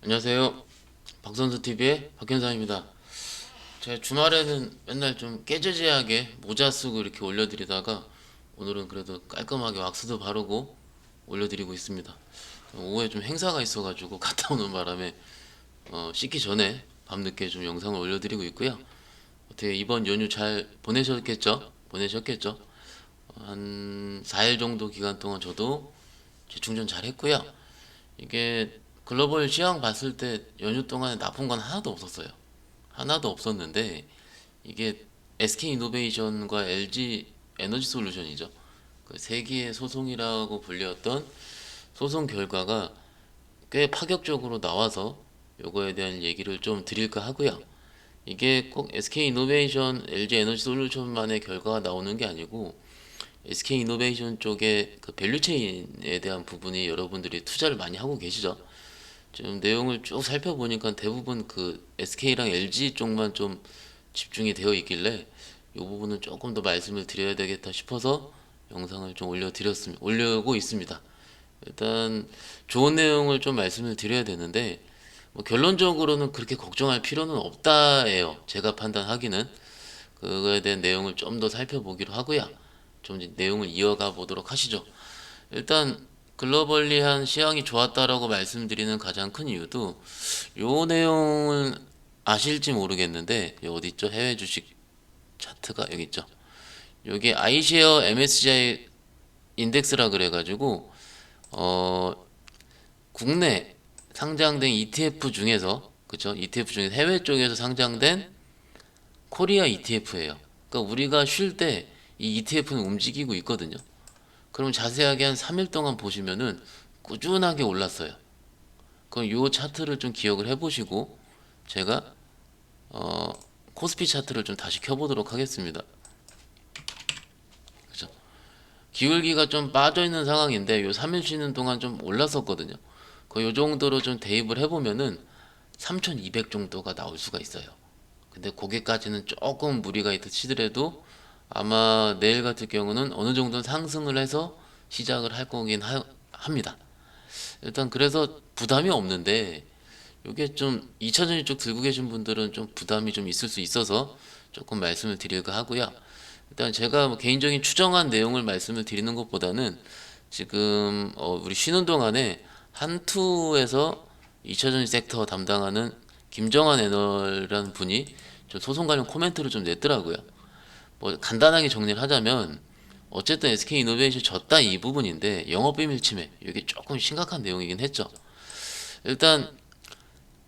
안녕하세요. 박선수 TV의 박현상입니다. 제가 주말에는 맨날 좀 깨져지하게 모자 쓰고 이렇게 올려드리다가 오늘은 그래도 깔끔하게 왁스도 바르고 올려드리고 있습니다. 오후에 좀 행사가 있어가지고 갔다 오는 바람에 어, 씻기 전에 밤늦게 좀 영상을 올려드리고 있고요. 어떻게 이번 연휴 잘 보내셨겠죠? 보내셨겠죠? 한 4일 정도 기간 동안 저도 재충전 잘 했고요. 이게 글로벌 시황 봤을 때 연휴 동안에 나쁜 건 하나도 없었어요. 하나도 없었는데 이게 SK 이노베이션과 LG 에너지 솔루션이죠. 그 세기의 소송이라고 불렸던 소송 결과가 꽤 파격적으로 나와서 요거에 대한 얘기를 좀 드릴까 하고요. 이게 꼭 SK 이노베이션, LG 에너지 솔루션만의 결과가 나오는 게 아니고 SK 이노베이션 쪽에 그 밸류체인에 대한 부분이 여러분들이 투자를 많이 하고 계시죠. 지금 내용을 쭉 살펴보니까 대부분 그 SK랑 LG 쪽만 좀 집중이 되어 있길래 이 부분은 조금 더 말씀을 드려야 되겠다 싶어서 영상을 좀 올려드렸습니다. 올려고 있습니다. 일단 좋은 내용을 좀 말씀을 드려야 되는데 뭐 결론적으로는 그렇게 걱정할 필요는 없다예요. 제가 판단하기는 그거에 대한 내용을 좀 더 살펴보기로 하고요. 좀 내용을 이어가 보도록 하시죠. 일단 글로벌리한 시황이 좋았다라고 말씀드리는 가장 큰 이유도 요 내용은 아실지 모르겠는데 여기 어디 있죠? 해외 주식 차트가 여기 있죠. 요게 아이쉐어 MSCI 인덱스라 그래 가지고 어 국내 상장된 ETF 중에서 그죠? ETF 중에서 해외 쪽에서 상장된 코리아 ETF예요. 그러니까 우리가 쉴 때 이 ETF는 움직이고 있거든요. 그럼 자세하게 한 3일 동안 보시면은 꾸준하게 올랐어요. 그럼 요 차트를 좀 기억을 해보시고 제가 어 코스피 차트를 좀 다시 켜보도록 하겠습니다. 기울기가 좀 빠져 있는 상황인데 요 3일 쉬는 동안 좀 올랐었거든요. 그요 정도로 좀 대입을 해보면은 3,200 정도가 나올 수가 있어요. 근데 거기까지는 조금 무리가 있다 치더라도 아마 내일 같은 경우는 어느 정도 상승을 해서 시작을 할 거긴 하, 합니다. 일단 그래서 부담이 없는데 이게 좀 2차전지 쪽 들고 계신 분들은 좀 부담이 좀 있을 수 있어서 조금 말씀을 드릴까 하고요. 일단 제가 뭐 개인적인 추정한 내용을 말씀을 드리는 것보다는 지금 어 우리 쉬는 동안에 한투에서 2차전지 섹터 담당하는 김정환 애널이라는 분이 좀 소송 관련 코멘트를 좀 냈더라고요. 뭐 간단하게 정리를 하자면 어쨌든 SK 이노베이션 졌다 이 부분인데 영업 비밀 침해 이게 조금 심각한 내용이긴 했죠. 일단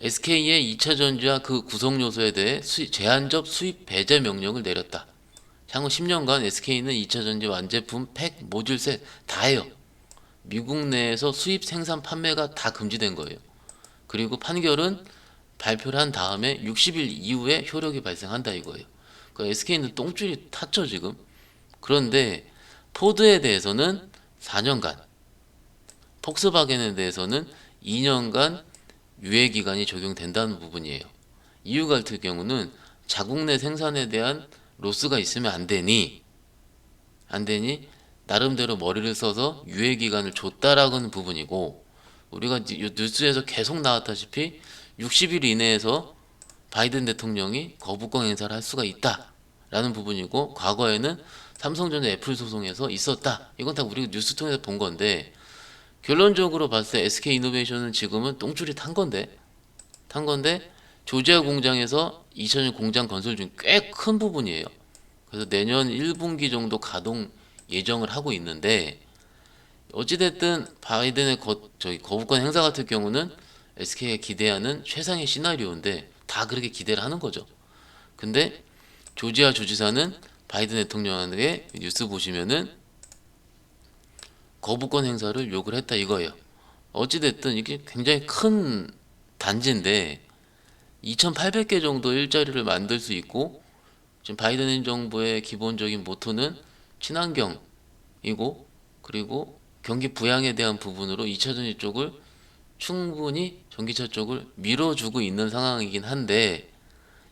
SK의 2차 전지와 그 구성 요소에 대해 수입, 제한적 수입 배제 명령을 내렸다. 향후 10년간 SK는 2차 전지 완제품, 팩, 모듈 셋 다 해요. 미국 내에서 수입 생산 판매가 다 금지된 거예요. 그리고 판결은 발표를 한 다음에 60일 이후에 효력이 발생한다 이거예요. 그 SK는 똥줄이 탔죠 지금. 그런데 포드에 대해서는 4년간, 폭스바겐에 대해서는 2년간 유예 기간이 적용된다는 부분이에요. 이유 같은 경우는 자국 내 생산에 대한 로스가 있으면 안 되니 안 되니 나름대로 머리를 써서 유예 기간을 줬다라는 부분이고 우리가 이 뉴스에서 계속 나왔다시피 60일 이내에서 바이든 대통령이 거부권 행사를 할 수가 있다라는 부분이고 과거에는 삼성전자 애플 소송에서 있었다. 이건 다 우리가 뉴스 통해서 본 건데 결론적으로 봤을 때 SK 이노베이션은 지금은 똥줄이 탄 건데 탄 건데 조지아 공장에서 2000년 공장 건설 중 꽤 큰 부분이에요. 그래서 내년 1분기 정도 가동 예정을 하고 있는데 어찌됐든 바이든의 거, 저기 거부권 행사 같은 경우는 SK가 기대하는 최상의 시나리오인데 다 그렇게 기대를 하는 거죠. 근데 조지아 주지사는 바이든 대통령에게 뉴스 보시면은 거부권 행사를 요구를 했다 이거예요. 어찌됐든 이게 굉장히 큰 단지인데 2,800개 정도 일자리를 만들 수 있고 지금 바이든 행정부의 기본적인 모토는 친환경이고 그리고 경기 부양에 대한 부분으로 2차 전지 쪽을 충분히 전기차 쪽을 밀어주고 있는 상황이긴 한데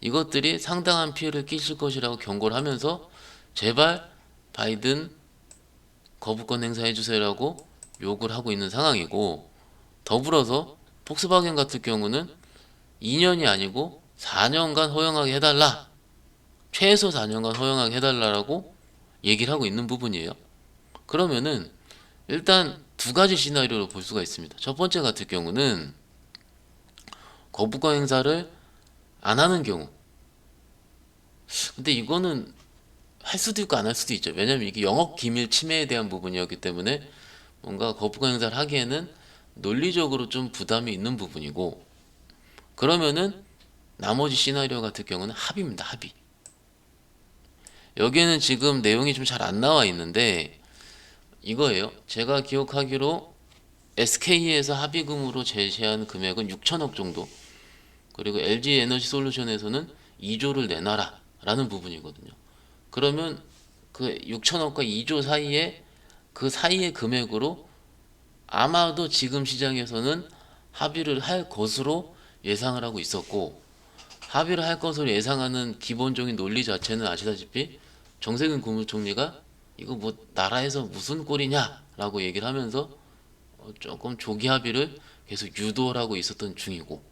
이것들이 상당한 피해를 끼칠 것이라고 경고를 하면서 제발 바이든 거부권 행사해 주세요라고 요구를 하고 있는 상황이고 더불어서 폭스바겐 같은 경우는 2년이 아니고 4년간 허용하게 해달라. 최소 4년간 허용하게 해달라라고 얘기를 하고 있는 부분이에요. 그러면은 일단 두 가지 시나리오로 볼 수가 있습니다. 첫 번째 같은 경우는 거부권 행사를 안 하는 경우. 근데 이거는 할 수도 있고 안 할 수도 있죠. 왜냐면 이게 영업 기밀 침해에 대한 부분이었기 때문에 뭔가 거부권 행사를 하기에는 논리적으로 좀 부담이 있는 부분이고 그러면은 나머지 시나리오 같은 경우는 합의입니다. 합의. 여기에는 지금 내용이 좀 잘 안 나와 있는데 이거예요. 제가 기억하기로 SK에서 합의금으로 제시한 금액은 6천억 정도. 그리고 LG 에너지 솔루션에서는 2조를 내놔라 라는 부분이거든요. 그러면 그 6천억과 2조 사이에 그 사이의 금액으로 아마도 지금 시장에서는 합의를 할 것으로 예상을 하고 있었고 합의를 할 것으로 예상하는 기본적인 논리 자체는 아시다시피 정세균 국무총리가 이거 뭐 나라에서 무슨 꼴이냐라고 얘기를 하면서 어, 조금 조기 합의를 계속 유도를 하고 있었던 중이고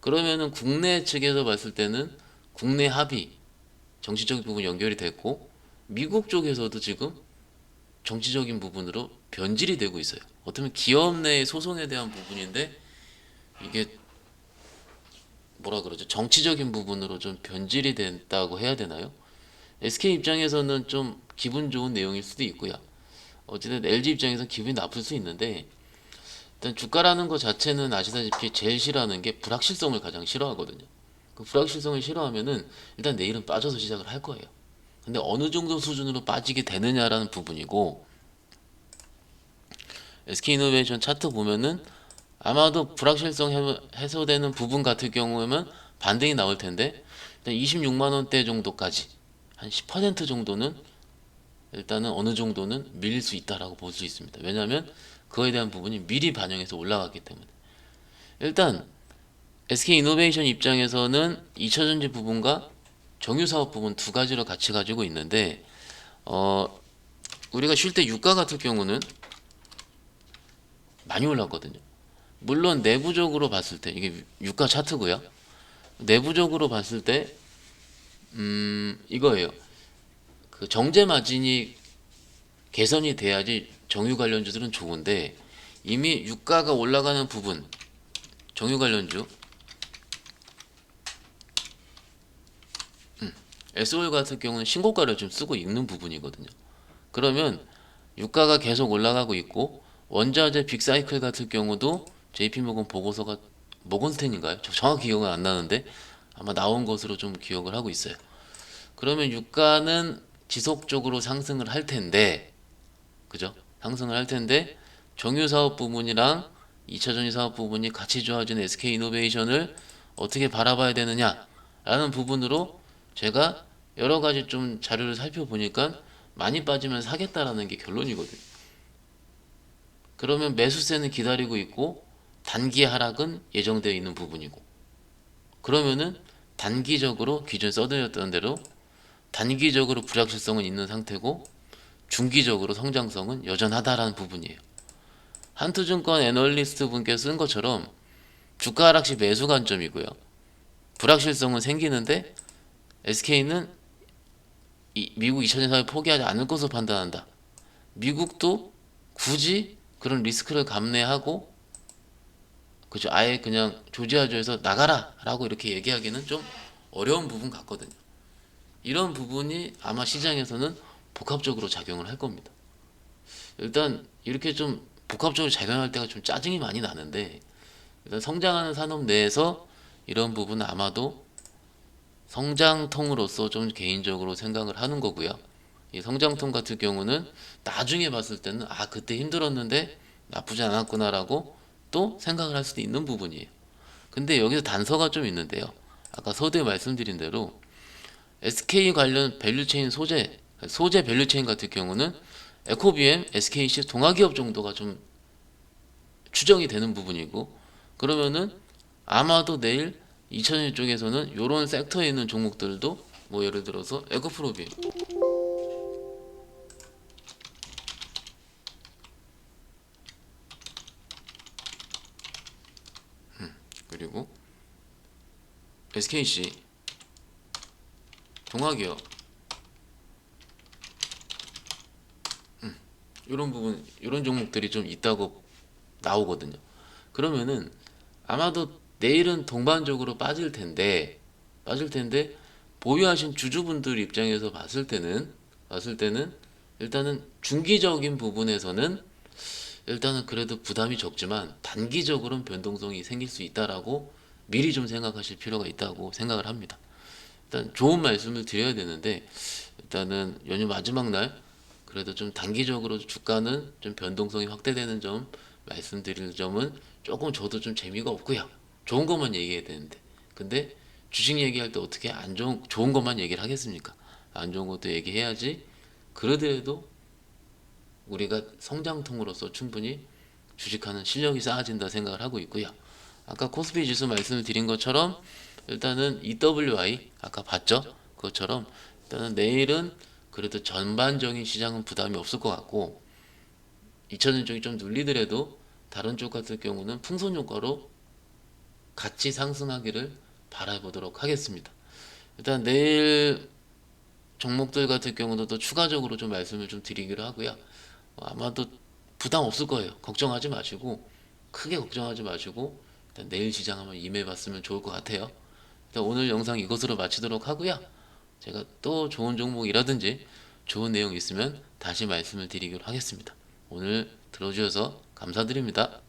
그러면은 국내 측에서 봤을 때는 국내 합의 정치적인 부분 연결이 됐고 미국 쪽에서도 지금 정치적인 부분으로 변질이 되고 있어요. 어쩌면 기업 내의 소송에 대한 부분인데 이게 뭐라 그러죠? 정치적인 부분으로 좀 변질이 됐다고 해야 되나요? SK 입장에서는 좀 기분 좋은 내용일 수도 있고요. 어쨌든 LG 입장에서는 기분이 나쁠 수 있는데 일단 주가라는 것 자체는 아시다시피 제일 싫어하는 게 불확실성을 가장 싫어하거든요. 그 불확실성을 싫어하면은 일단 내일은 빠져서 시작을 할 거예요. 근데 어느 정도 수준으로 빠지게 되느냐라는 부분이고 SK이노베이션 차트 보면은 아마도 불확실성 해- 해소되는 부분 같은 경우에는 반등이 나올 텐데 일단 26만 원대 정도까지 한 10% 정도는 일단은 어느 정도는 밀릴 수 있다라고 볼 수 있습니다. 왜냐하면 그거에 대한 부분이 미리 반영해서 올라갔기 때문에 일단 SK 이노베이션 입장에서는 2차전지 부분과 정유 사업 부분 두 가지로 같이 가지고 있는데 어 우리가 쉴 때 유가 같은 경우는 많이 올랐거든요. 물론 내부적으로 봤을 때 이게 유가 차트고요. 내부적으로 봤을 때 음, 이거예요. 그 정제 마진이 개선이 돼야지 정유 관련주들은 좋은데 이미 유가가 올라가는 부분 정유 관련주 음, SOL 같은 경우는 신고가를 좀 쓰고 있는 부분이거든요. 그러면 유가가 계속 올라가고 있고 원자재 빅사이클 같은 경우도 JP모건 보고서가 모건스탠인가요? 저 정확히 기억은 안 나는데 아마 나온 것으로 좀 기억을 하고 있어요. 그러면 유가는 지속적으로 상승을 할 텐데, 그죠? 상승을 할 텐데 정유 사업 부분이랑 2차 전지 사업 부분이 같이 좋아지는 SK 이노베이션을 어떻게 바라봐야 되느냐라는 부분으로 제가 여러 가지 좀 자료를 살펴보니까 많이 빠지면 사겠다라는 게 결론이거든요. 그러면 매수세는 기다리고 있고 단기 하락은 예정되어 있는 부분이고 그러면은 단기적으로 기존에 써드렸던 대로 단기적으로 불확실성은 있는 상태고 중기적으로 성장성은 여전하다라는 부분이에요. 한투증권 애널리스트 분께 쓴 것처럼 주가 하락 시 매수 관점이고요. 불확실성은 생기는데 SK는 미국 2차전 사회 포기하지 않을 것으로 판단한다. 미국도 굳이 그런 리스크를 감내하고 그죠 아예 그냥 조지아주에서 나가라라고 이렇게 얘기하기는 좀 어려운 부분 같거든요. 이런 부분이 아마 시장에서는 복합적으로 작용을 할 겁니다. 일단 이렇게 좀 복합적으로 작용할 때가 좀 짜증이 많이 나는데 일단 성장하는 산업 내에서 이런 부분은 아마도 성장통으로서 좀 개인적으로 생각을 하는 거고요. 이 성장통 같은 경우는 나중에 봤을 때는 아 그때 힘들었는데 나쁘지 않았구나라고 또 생각을 할 수도 있는 부분이에요. 근데 여기서 단서가 좀 있는데요. 아까 서두에 말씀드린 대로 SK 관련 밸류체인 소재 소재 밸류체인 같은 경우는 에코비엠, SKC 동아기업 정도가 좀 추정이 되는 부분이고 그러면은 아마도 내일 2000년 쪽에서는 이런 섹터에 있는 종목들도 뭐 예를 들어서 에코프로비엠. 그리고 SKC 동학이요. 음, 이런 부분 이런 종목들이 좀 있다고 나오거든요. 그러면은 아마도 내일은 동반적으로 빠질 텐데 빠질 텐데 보유하신 주주분들 입장에서 봤을 때는 봤을 때는 일단은 중기적인 부분에서는 일단은 그래도 부담이 적지만 단기적으로는 변동성이 생길 수 있다라고 미리 좀 생각하실 필요가 있다고 생각을 합니다. 일단 좋은 말씀을 드려야 되는데 일단은 연휴 마지막 날 그래도 좀 단기적으로 주가는 좀 변동성이 확대되는 점 말씀드릴 점은 조금 저도 좀 재미가 없고요. 좋은 것만 얘기해야 되는데 근데 주식 얘기할 때 어떻게 안 좋은 좋은 것만 얘기를 하겠습니까? 안 좋은 것도 얘기해야지. 그러더라도 우리가 성장통으로서 충분히 주식하는 실력이 쌓아진다 생각을 하고 있고요. 아까 코스피 지수 말씀을 드린 것처럼 일단은 EWI 아까 봤죠? 그것처럼 일단은 내일은 그래도 전반적인 시장은 부담이 없을 것 같고 2차전 쪽이 좀 눌리더라도 다른 쪽 같은 경우는 풍선 효과로 같이 상승하기를 바라보도록 하겠습니다. 일단 내일 종목들 같은 경우도 또 추가적으로 좀 말씀을 좀 드리기로 하고요. 어, 아마도 부담 없을 거예요. 걱정하지 마시고 크게 걱정하지 마시고 일단 내일 시장 한번 임해봤으면 좋을 것 같아요. 오늘 영상 이것으로 마치도록 하고요. 제가 또 좋은 종목이라든지 좋은 내용 있으면 다시 말씀을 드리기로 하겠습니다. 오늘 들어주셔서 감사드립니다.